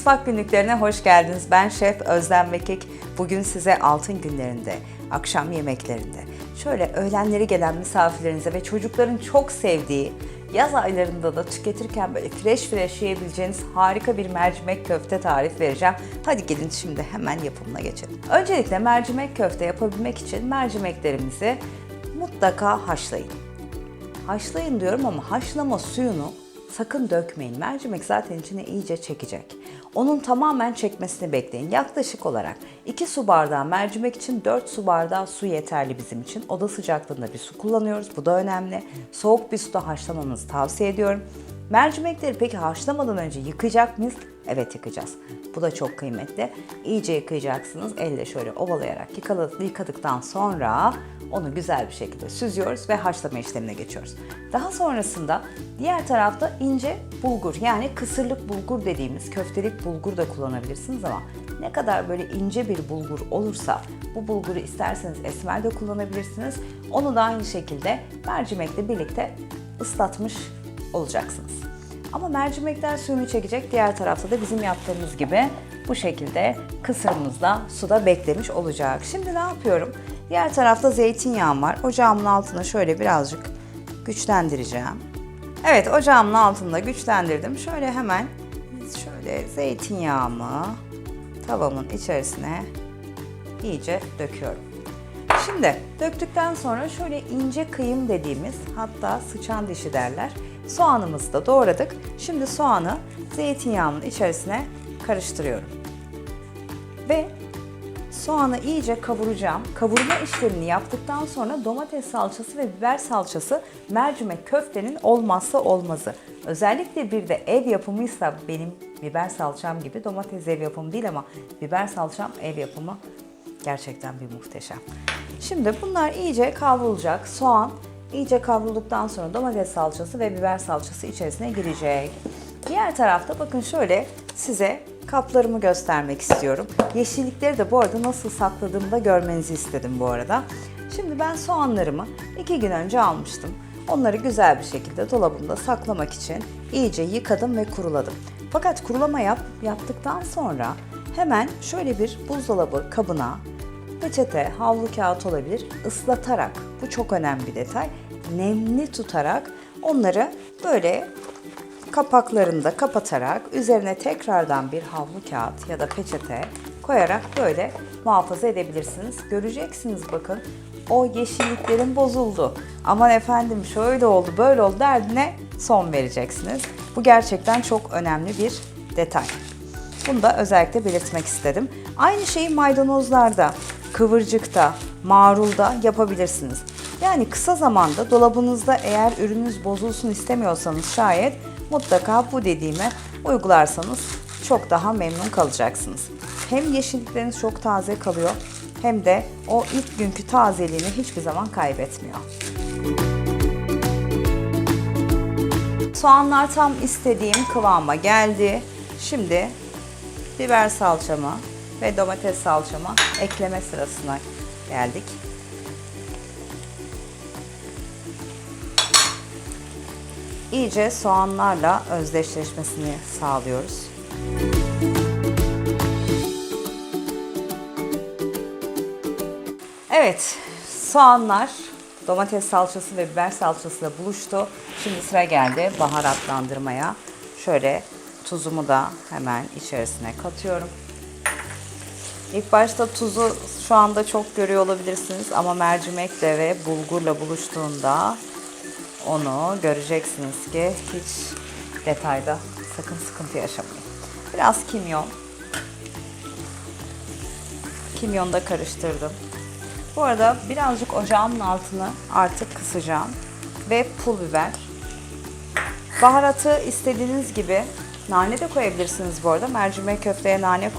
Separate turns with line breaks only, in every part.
Mutfak günlüklerine hoş geldiniz. Ben Şef Özlem Mekik. Bugün size altın günlerinde, akşam yemeklerinde, şöyle öğlenleri gelen misafirlerinize ve çocukların çok sevdiği yaz aylarında da tüketirken böyle fresh fresh yiyebileceğiniz harika bir mercimek köfte tarif vereceğim. Hadi gelin şimdi hemen yapımına geçelim. Öncelikle mercimek köfte yapabilmek için mercimeklerimizi mutlaka haşlayın. Haşlayın diyorum ama haşlama suyunu sakın dökmeyin. Mercimek zaten içine iyice çekecek. Onun tamamen çekmesini bekleyin. Yaklaşık olarak 2 su bardağı mercimek için 4 su bardağı su yeterli bizim için. Oda sıcaklığında bir su kullanıyoruz. Bu da önemli. Soğuk bir suda haşlamanızı tavsiye ediyorum. Mercimekleri peki haşlamadan önce yıkayacak mıyız? Evet yıkayacağız. Bu da çok kıymetli. İyice yıkayacaksınız. Elle şöyle ovalayarak yıkadıktan sonra onu güzel bir şekilde süzüyoruz ve haşlama işlemine geçiyoruz. Daha sonrasında diğer tarafta ince bulgur yani kısırlık bulgur dediğimiz köftelik bulgur da kullanabilirsiniz ama ne kadar böyle ince bir bulgur olursa bu bulguru isterseniz esmer de kullanabilirsiniz. Onu da aynı şekilde mercimekle birlikte ıslatmış olacaksınız. Ama mercimekler suyunu çekecek. Diğer tarafta da bizim yaptığımız gibi bu şekilde kısırımızda suda beklemiş olacak. Şimdi ne yapıyorum? Diğer tarafta zeytinyağım var. Ocağımın altına şöyle birazcık güçlendireceğim. Evet ocağımın altında güçlendirdim. Şöyle hemen şöyle zeytinyağımı tavamın içerisine iyice döküyorum. Şimdi döktükten sonra şöyle ince kıyım dediğimiz hatta sıçan dişi derler. Soğanımızı da doğradık. Şimdi soğanı zeytinyağının içerisine karıştırıyorum. Ve soğanı iyice kavuracağım. Kavurma işlemini yaptıktan sonra domates salçası ve biber salçası mercimek köftenin olmazsa olmazı. Özellikle bir de ev yapımıysa benim biber salçam gibi domates ev yapımı değil ama biber salçam ev yapımı gerçekten bir muhteşem. Şimdi bunlar iyice kavrulacak. Soğan iyice kavrulduktan sonra domates salçası ve biber salçası içerisine girecek. Diğer tarafta bakın şöyle size kaplarımı göstermek istiyorum. Yeşillikleri de bu arada nasıl sakladığımı da görmenizi istedim bu arada. Şimdi ben soğanlarımı iki gün önce almıştım. Onları güzel bir şekilde dolabımda saklamak için iyice yıkadım ve kuruladım. Fakat kurulama yap, yaptıktan sonra hemen şöyle bir buzdolabı kabına peçete, havlu kağıt olabilir ıslatarak bu çok önemli bir detay. Nemli tutarak onları böyle kapaklarını da kapatarak üzerine tekrardan bir havlu kağıt ya da peçete koyarak böyle muhafaza edebilirsiniz. Göreceksiniz bakın o yeşilliklerin bozuldu. Aman efendim şöyle oldu böyle oldu derdine son vereceksiniz. Bu gerçekten çok önemli bir detay. Bunu da özellikle belirtmek istedim. Aynı şeyi maydanozlarda, kıvırcıkta, marulda yapabilirsiniz. Yani kısa zamanda dolabınızda eğer ürününüz bozulsun istemiyorsanız şayet mutlaka bu dediğimi uygularsanız çok daha memnun kalacaksınız. Hem yeşillikleriniz çok taze kalıyor hem de o ilk günkü tazeliğini hiçbir zaman kaybetmiyor. Soğanlar tam istediğim kıvama geldi. Şimdi biber salçamı ve domates salçamı ekleme sırasına geldik. İyice soğanlarla özdeşleşmesini sağlıyoruz. Evet, soğanlar domates salçası ve biber salçasıyla buluştu. Şimdi sıra geldi baharatlandırmaya. Şöyle tuzumu da hemen içerisine katıyorum. İlk başta tuzu şu anda çok görüyor olabilirsiniz ama mercimekle ve bulgurla buluştuğunda onu göreceksiniz ki hiç detayda sakın sıkıntı yaşamayın. Biraz kimyon. Kimyonu da karıştırdım. Bu arada birazcık ocağımın altını artık kısacağım. Ve pul biber. Baharatı istediğiniz gibi nane de koyabilirsiniz bu arada. Mercimek köfteye nane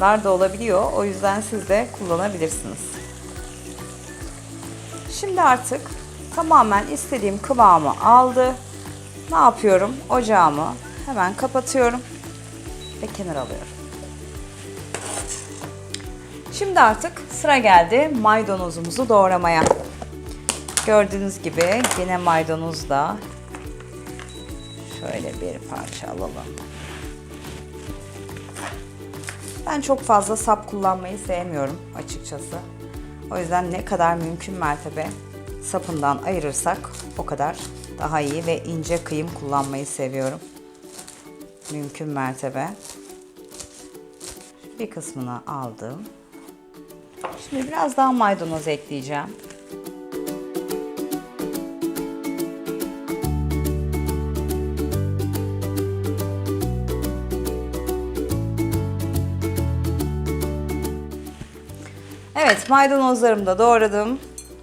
koyanlar da olabiliyor. O yüzden siz de kullanabilirsiniz. Şimdi artık tamamen istediğim kıvamı aldı. Ne yapıyorum? Ocağımı hemen kapatıyorum ve kenara alıyorum. Şimdi artık sıra geldi maydanozumuzu doğramaya. Gördüğünüz gibi yine maydanoz da şöyle bir parça alalım. Ben çok fazla sap kullanmayı sevmiyorum açıkçası. O yüzden ne kadar mümkün mertebe sapından ayırırsak o kadar daha iyi ve ince kıyım kullanmayı seviyorum. Mümkün mertebe. Bir kısmını aldım. Şimdi biraz daha maydanoz ekleyeceğim. Evet maydanozlarımı da doğradım.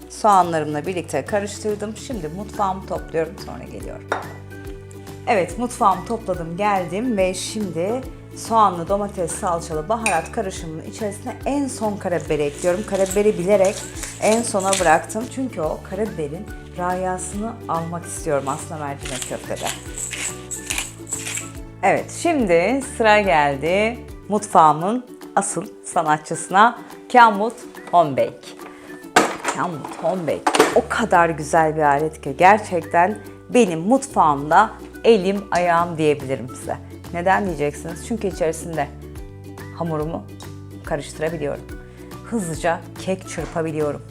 Soğanlarımla birlikte karıştırdım. Şimdi mutfağımı topluyorum sonra geliyorum. Evet mutfağımı topladım geldim ve şimdi soğanlı domates salçalı baharat karışımının içerisine en son karabiberi ekliyorum. Karabiberi bilerek en sona bıraktım. Çünkü o karabiberin rayasını almak istiyorum aslında mercimek köftede. Evet, şimdi sıra geldi mutfağımın asıl sanatçısına Kamut Homebake. Kamut Homebake o kadar güzel bir alet ki gerçekten benim mutfağımda elim ayağım diyebilirim size. Neden diyeceksiniz? Çünkü içerisinde hamurumu karıştırabiliyorum. Hızlıca kek çırpabiliyorum.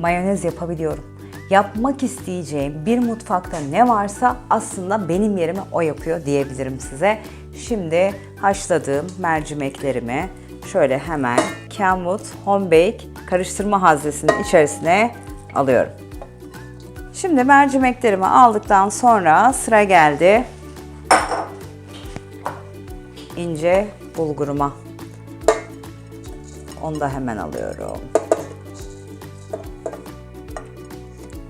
Mayonez yapabiliyorum. Yapmak isteyeceğim bir mutfakta ne varsa aslında benim yerime o yapıyor diyebilirim size. Şimdi haşladığım mercimeklerimi şöyle hemen Kenwood Home karıştırma haznesinin içerisine alıyorum. Şimdi mercimeklerimi aldıktan sonra sıra geldi ince bulguruma. Onu da hemen alıyorum.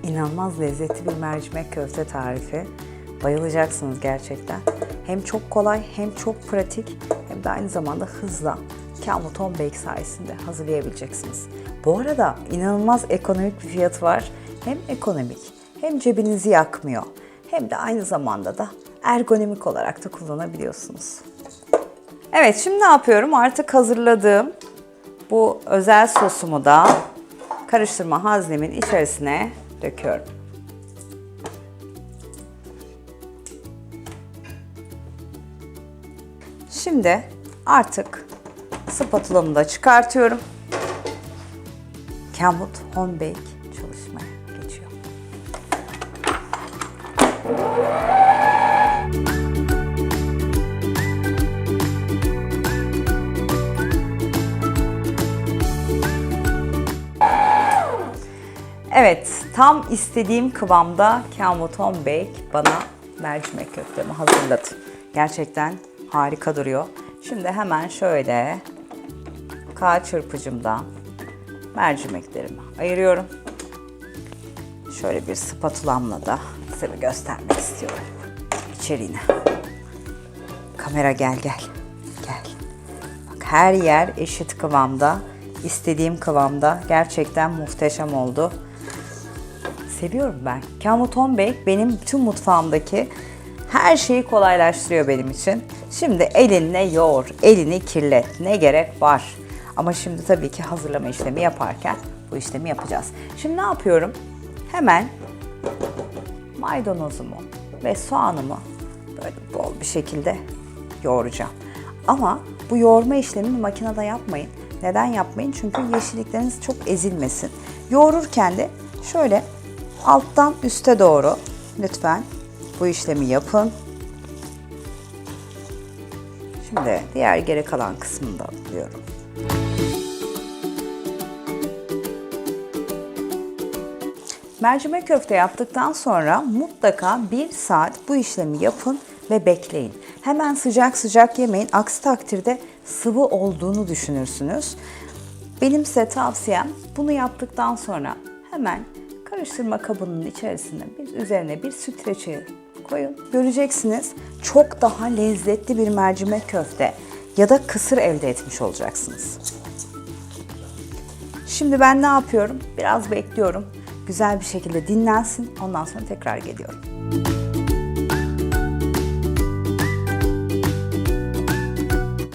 İnanılmaz lezzetli bir mercimek köfte tarifi. Bayılacaksınız gerçekten. Hem çok kolay hem çok pratik hem de aynı zamanda hızla Kamut Home Bake sayesinde hazırlayabileceksiniz. Bu arada inanılmaz ekonomik bir fiyatı var. Hem ekonomik hem cebinizi yakmıyor hem de aynı zamanda da ergonomik olarak da kullanabiliyorsunuz. Evet şimdi ne yapıyorum? Artık hazırladığım bu özel sosumu da karıştırma haznemin içerisine döküyorum. Şimdi artık spatulamı da çıkartıyorum. Kamut Home Bake çalışmaya geçiyor. Evet, tam istediğim kıvamda Kamut Home Bake bana mercimek köftemi hazırladı. Gerçekten harika duruyor. Şimdi hemen şöyle K çırpıcımdan mercimeklerimi ayırıyorum. Şöyle bir spatulamla da size göstermek istiyorum içeriğini. Kamera gel gel. Gel. Bak her yer eşit kıvamda. istediğim kıvamda. Gerçekten muhteşem oldu. Seviyorum ben. Kamut Home Bake benim bütün mutfağımdaki her şeyi kolaylaştırıyor benim için. Şimdi elinle yoğur, elini kirlet. Ne gerek var? Ama şimdi tabii ki hazırlama işlemi yaparken bu işlemi yapacağız. Şimdi ne yapıyorum? Hemen maydanozumu ve soğanımı böyle bol bir şekilde yoğuracağım. Ama bu yoğurma işlemini makinede yapmayın. Neden yapmayın? Çünkü yeşillikleriniz çok ezilmesin. Yoğururken de şöyle alttan üste doğru lütfen bu işlemi yapın. Şimdi diğer geri kalan kısmını da alıyorum. Mercimek köfte yaptıktan sonra mutlaka bir saat bu işlemi yapın ve bekleyin. Hemen sıcak sıcak yemeyin. Aksi takdirde sıvı olduğunu düşünürsünüz. Benim size tavsiyem bunu yaptıktan sonra hemen karıştırma kabının içerisine bir üzerine bir süt reçeli koyun. Göreceksiniz çok daha lezzetli bir mercimek köfte ya da kısır elde etmiş olacaksınız. Şimdi ben ne yapıyorum? Biraz bekliyorum. Güzel bir şekilde dinlensin. Ondan sonra tekrar geliyorum.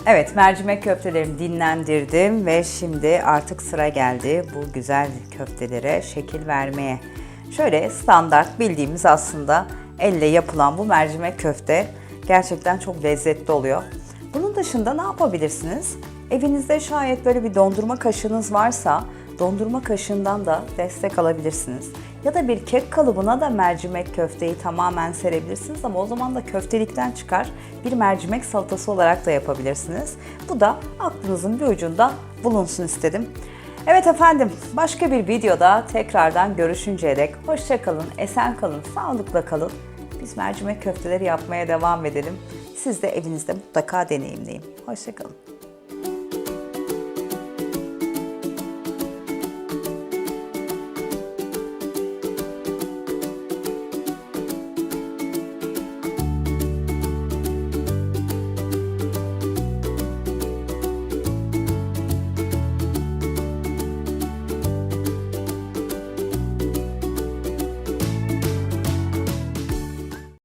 Evet, mercimek köftelerimi dinlendirdim ve şimdi artık sıra geldi bu güzel köftelere şekil vermeye. Şöyle standart bildiğimiz aslında elle yapılan bu mercimek köfte gerçekten çok lezzetli oluyor. Bunun dışında ne yapabilirsiniz? Evinizde şayet böyle bir dondurma kaşığınız varsa dondurma kaşığından da destek alabilirsiniz. Ya da bir kek kalıbına da mercimek köfteyi tamamen serebilirsiniz ama o zaman da köftelikten çıkar bir mercimek salatası olarak da yapabilirsiniz. Bu da aklınızın bir ucunda bulunsun istedim. Evet efendim, başka bir videoda tekrardan görüşünceye dek hoşça kalın, esen kalın, sağlıkla kalın. Biz mercimek köfteleri yapmaya devam edelim. Siz de evinizde mutlaka deneyimleyin. Hoşça kalın.